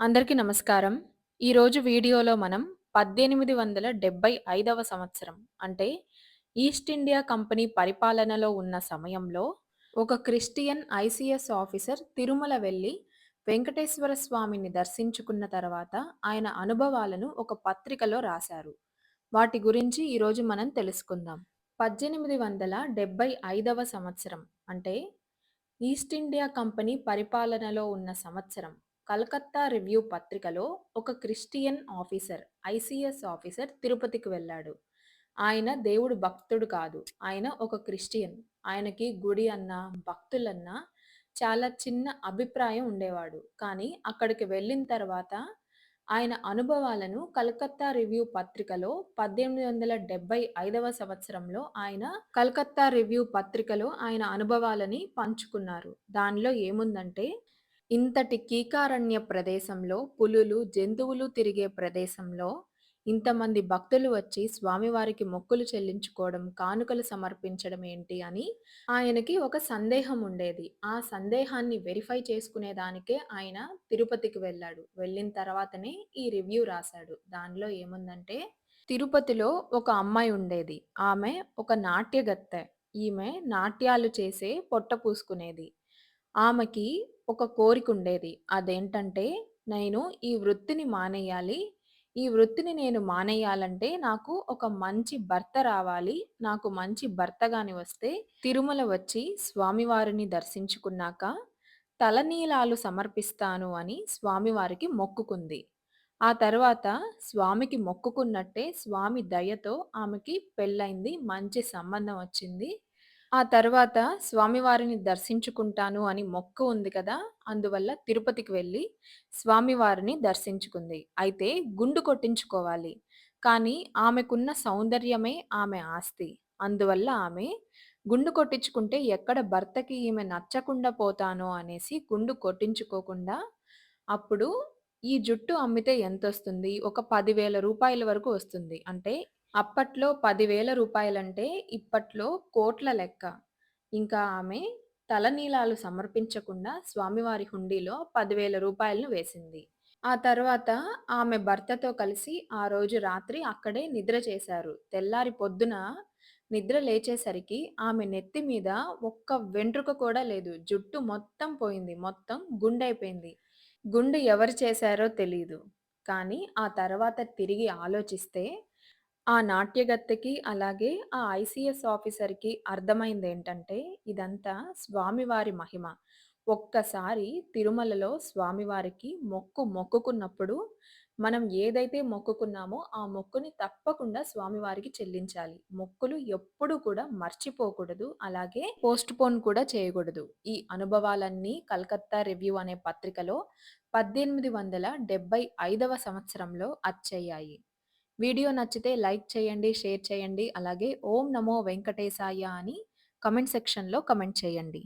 అందరికీ నమస్కారం. ఈరోజు వీడియోలో మనం 1875వ సంవత్సరం అంటే ఈస్ట్ ఇండియా కంపెనీ పరిపాలనలో ఉన్న సమయంలో ఒక క్రిస్టియన్ ఐసీఎస్ ఆఫీసర్ తిరుమల వెళ్ళి వెంకటేశ్వర స్వామిని దర్శించుకున్న తర్వాత ఆయన అనుభవాలను ఒక పత్రికలో రాశారు. వాటి గురించి ఈరోజు మనం తెలుసుకుందాం. 1875వ సంవత్సరం అంటే ఈస్ట్ ఇండియా కంపెనీ పరిపాలనలో ఉన్న సంవత్సరం కలకత్తా రివ్యూ పత్రికలో ఒక క్రిస్టియన్ ఆఫీసర్ ఐసీఎస్ ఆఫీసర్ తిరుపతికి వెళ్ళాడు. ఆయన దేవుడు భక్తుడు కాదు. ఆయన ఒక క్రిస్టియన్. ఆయనకి గుడి అన్నా, భక్తులన్నా చాలా చిన్న అభిప్రాయం ఉండేవాడు. కానీ అక్కడికి వెళ్ళిన తర్వాత ఆయన అనుభవాలను కలకత్తా రివ్యూ పత్రికలో 1875వ సంవత్సరంలో ఆయన కలకత్తా రివ్యూ పత్రికలో ఆయన అనుభవాలని పంచుకున్నారు. దానిలో ఏముందంటే ఇంతటి కీకారణ్య ప్రదేశంలో పులులు, జంతువులు తిరిగే ప్రదేశంలో ఇంతమంది భక్తులు వచ్చి స్వామివారికి మొక్కులు చెల్లించుకోవడం, కానుకలు సమర్పించడం ఏంటి అని ఆయనకి ఒక సందేహం ఉండేది. ఆ సందేహాన్ని వెరిఫై చేసుకునేదానికే ఆయన తిరుపతికి వెళ్ళాడు. వెళ్ళిన తర్వాతనే ఈ రివ్యూ రాశాడు దానిలో ఏముందంటే తిరుపతిలో ఒక అమ్మాయి ఉండేది. ఆమె ఒక నాట్యగత్తె. ఈమె నాట్యాలు చేసే పొట్ట పూసుకునేది. ఆమెకి ఒక కోరిక ఉండేది అదేంటంటే నేను ఈ వృత్తిని మానేయాలి. ఈ వృత్తిని నేను మానేయాలంటే నాకు ఒక మంచి భర్త రావాలి. నాకు మంచి భర్త గాని వస్తే తిరుమల వచ్చి స్వామివారిని దర్శించుకున్నాక తలనీలాలు సమర్పిస్తాను అని స్వామివారికి మొక్కుకుంది. ఆ తర్వాత స్వామికి మొక్కుకున్నట్టే స్వామి దయతో ఆమెకి పెళ్ళైంది మంచి సంబంధం వచ్చింది. ఆ తర్వాత స్వామివారిని దర్శించుకుంటాను అని మొక్కు ఉంది కదా! అందువల్ల తిరుపతికి వెళ్ళి స్వామివారిని దర్శించుకుంది. అయితే గుండు కొట్టించుకోవాలి. కానీ ఆమెకున్న సౌందర్యమే ఆమె ఆస్తి. అందువల్ల ఆమె గుండు కొట్టించుకుంటే ఎక్కడ భర్తకి ఈమె నచ్చకుండా పోతానో అనేసి గుండు కొట్టించుకోకుండా అప్పుడు ఈ జుట్టు అమ్మితే ఎంతొస్తుంది? ఒక రూ. 10,000 వరకు వస్తుంది. అంటే అప్పట్లో రూ. 10,000 రూపాయలంటే ఇప్పట్లో కోట్ల లెక్క. ఇంకా ఆమె తలనీలాలు సమర్పించకుండా స్వామివారి హుండీలో పదివేల రూపాయలను వేసింది. ఆ తర్వాత ఆమె భర్తతో కలిసి ఆ రోజు రాత్రి అక్కడే నిద్ర చేశారు. తెల్లారి పొద్దున నిద్ర లేచేసరికి ఆమె నెత్తి మీద ఒక్క వెంట్రుక కూడా లేదు. జుట్టు మొత్తం పోయింది. మొత్తం గుండైపోయింది. గుండు ఎవరు చేశారో తెలీదు. కానీ ఆ తర్వాత తిరిగి ఆలోచిస్తే ఆ నాట్యగత్తెకి, అలాగే ఆ ఐసీఎస్ ఆఫీసర్‌కి అర్థమైందేంటంటే ఇదంతా స్వామివారి మహిమ. ఒక్కసారి తిరుమలలో స్వామివారికి మొక్కు మొక్కుకున్నప్పుడు మనం ఏదైతే మొక్కుకున్నామో ఆ మొక్కుని తప్పకుండా స్వామివారికి చెల్లించాలి. మొక్కులు ఎప్పుడూ కూడా మర్చిపోకూడదు. అలాగే పోస్ట్‌పోన్ కూడా చేయకూడదు. ఈ అనుభవాలన్నీ కలకత్తా రివ్యూ అనే పత్రికలో 1875వ సంవత్సరంలో అచ్చయ్యాయి. వీడియో నచ్చితే లైక్ చేయండి, షేర్ చేయండి. అలాగే ఓం నమో వెంకటేశాయ అని కమెంట్ సెక్షన్‌లో కమెంట్ చేయండి.